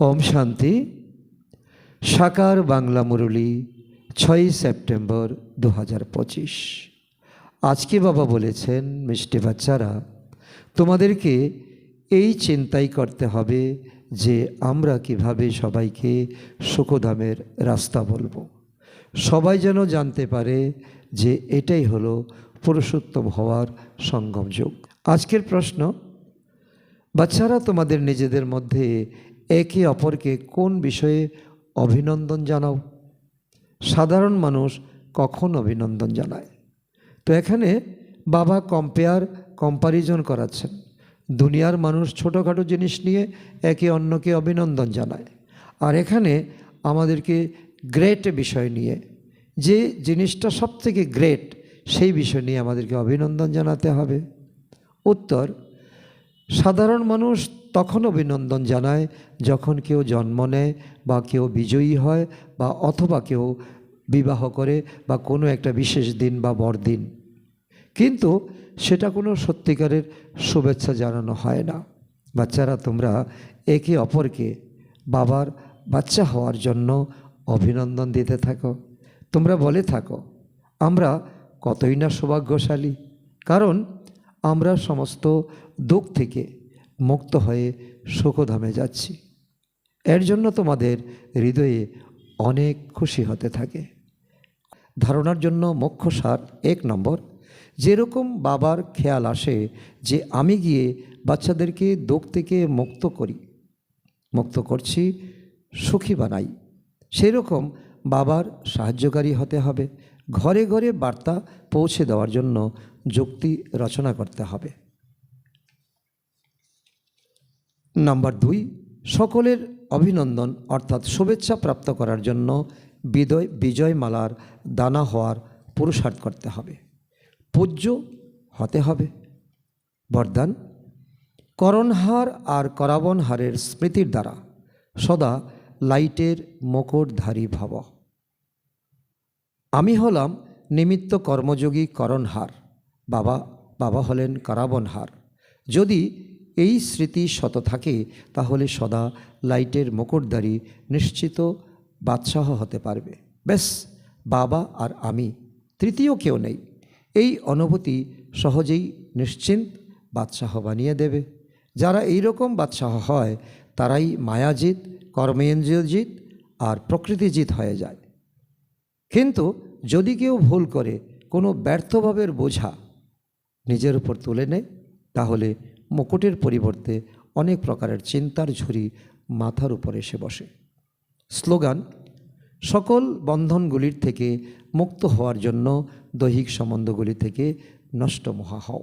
ওম শান্তি। সাকার বাংলা মুরলী, ছয়ই সেপ্টেম্বর দু হাজার পঁচিশ। আজকে বাবা বলেছেন, মিষ্টি বাচ্চারা, তোমাদেরকে এই চিন্তাই করতে হবে যে আমরা কীভাবে সবাইকে সুখধামের রাস্তা বলব। সবাই যেন জানতে পারে যে এটাই হলো পুরুষোত্তম হওয়ার সঙ্গম যুগ। আজকের প্রশ্ন, বাচ্চারা তোমাদের নিজেদের মধ্যে একে অপরকে কোন বিষয়ে অভিনন্দন জানাও? সাধারণ মানুষ কখন অভিনন্দন জানায়? তো এখানে বাবা কম্পেয়ার কম্পারিজন করাচ্ছেন। দুনিয়ার মানুষ ছোটোখাটো জিনিস নিয়ে একে অন্যকে অভিনন্দন জানায়। আর এখানে আমাদেরকে গ্রেট বিষয় নিয়ে, যে জিনিসটা সবথেকে গ্রেট সেই বিষয় নিয়ে আমাদেরকে অভিনন্দন জানাতে হবে। উত্তর সাধারণ মানুষ তখন অভিনন্দন জানায় যখন কেউ জন্ম নেয় বা কেউ বিজয়ী হয় বা অথবা কেউ বিবাহ করে বা কোনো একটা বিশেষ দিন বা বড়দিন। কিন্তু সেটা কোনো সত্যিকারের শুভেচ্ছা জানানো হয় না। বাচ্চারা, তোমরা একে অপরকে বাবার বাচ্চা হওয়ার জন্য অভিনন্দন দিতে থাকো। তোমরা বলে থাকো, আমরা কতই না সৌভাগ্যশালী। কারণ আমরা সমস্ত দুঃখ থেকে মুক্ত হয়ে সুখধামে যাচ্ছি। এর জন্য তোমাদের হৃদয়ে অনেক খুশি হতে থাকে। ধারণার জন্য মুখ্য সার এক নম্বর। যেরকম বাবার খেয়াল আসে যে আমি গিয়ে বাচ্চাদেরকে দুঃখ থেকে মুক্ত করি, মুক্ত করছি, সুখী বানাই সেই রকম বাবার সাহায্যকারী হতে হবে। ঘরে ঘরে বার্তা পৌঁছে দেওয়ার জন্য যুক্তি রচনা করতে হবে। নাম্বার দুই, সকলের অভিনন্দন, অর্থাৎ শুভেচ্ছা প্রাপ্ত করার জন্য বিদয় বিজয়মালার দানা হওয়ার পুরুষার্থ করতে হবে। পূজ্য হতে হবে। বরদান করণহার আর করাবনহারের স্মৃতির দ্বারা সদা লাইটের মুকুটধারী ভব। আমি হলাম নিমিত্ত কর্মযোগী করণহার, বাবা বাবা হলেন কারাবনহার। যদি এই স্মৃতি শত থাকে, তাহলে সদা লাইটের মুকুটধারী নিশ্চিত বাদশাহ হতে পারবে। ব্যাস, বাবা আর আমি, তৃতীয় কেউ নেই। এই অনুভূতি সহজেই নিশ্চিন্ত বাদশাহ বানিয়ে দেবে। যারা এই রকম বাদশাহ হয়, তারাই মায়াজিৎ কর্মেন্দ্রিয়জিৎ আর প্রকৃতিজিৎ হয়ে যায়। কিন্তু যদি কেউ ভুল করে কোনো ব্যর্থভাবের বোঝা নিজের উপর তুলে নেয়, তাহলে মুকুটের পরিবর্তে অনেক প্রকারের চিন্তার ঝুড়ি মাথার উপর এসে বসে। স্লোগান, সকল বন্ধনগুলির থেকে মুক্ত হওয়ার জন্য দৈহিক সম্বন্ধগুলি থেকে নষ্ট মহা হও।